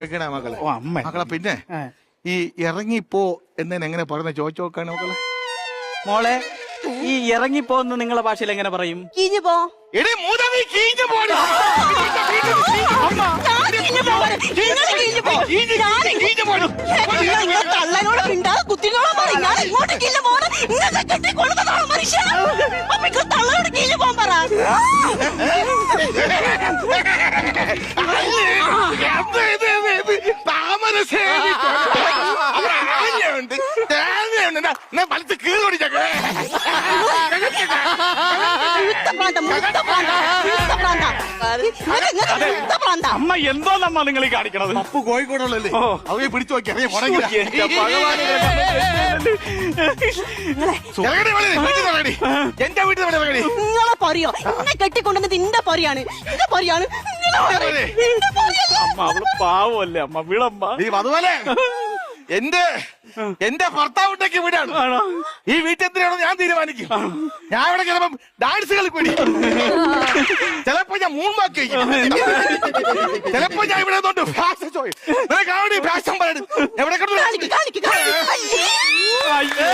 കേക്കണേ മക്കളെ ഓ അമ്മ മക്കളെ പിന്നെ. ഈ ഇറങ്ങിപ്പോ എന്നതിന് എങ്ങനെ പറയുന്നത് ചോദിച്ചു നോക്കാണ് മക്കളെ മോളെ ഈ ഇറങ്ങിപ്പോന്ന് നിങ്ങളെ ഭാഷയിൽ എങ്ങനെ പറയും കീഞ്ഞു പോ എടി മൂതവി കീഞ്ഞു പോടി. ഞാൻ കീഞ്ഞു. നിങ്ങൾ കീഞ്ഞു പോ. കീഞ്ഞു തള്ളനോട് മിണ്ടാതെ കുത്തിനോട് ഞാൻ ഇങ്ങോട്ട് കീഞ്ഞു പോണ് കെട്ടി കൊള്ളുന്നതാണ് അപ്പൊ തള്ളനോട് കീഞ്ഞു പോകാൻ പറ എന്ത് ഇത്? അവിടെ ആനയുണ്ട്, തേങ്ങയുണ്ട്. എന്നാ, എന്നാ വലത്ത് കീറി ഓടിച്ചേക്ക്. മുഴുത്ത പ്രാന്തം, മുഴുത്ത പ്രാന്തം, മുഴുത്ത പ്രാന്തം. നിങ്ങൾക്ക് നിങ്ങൾക്ക് മുഴുത്ത പ്രാന്തം. അമ്മ എന്തോന്നമ്മ നിങ്ങൾ ഈ കാണിക്കണത് പപ്പു കോഴിക്കോടുള്ളല്ലേ. അവയെ പിടിച്ചു നോക്കി അറിയാം എന്റെ വീട്ടിൽ. നിങ്ങളെ പൊറിയോ എന്നെ കെട്ടിക്കൊണ്ടുവന്നത് ഇന്റെ പൊറിയാണ് ഇന്റെ പൊരിയാണ് അമ്മ. അവൾ പാവല്ലേ അമ്മ വിളമ്മ നീ അതുപോലെ എന്റെ എന്റെ ഭർത്താവിട്ടേക്ക് വീടാണ്. ഈ ഈ എത്രയാണോ ഞാൻ തീരുമാനിക്കും. ഞാൻ ഇവിടെ ചിലപ്പം ഡാൻസ് കളിപ്പിടി ചിലപ്പോ ഞാൻ മൂമ്പാക്കി ചിലപ്പോ ഞാൻ ഇവിടെ നിന്നോണ്ട് ഫാഷൻ ഫാഷൻ പറയണം എവിടെ കണ്ടു. അയ്യേ.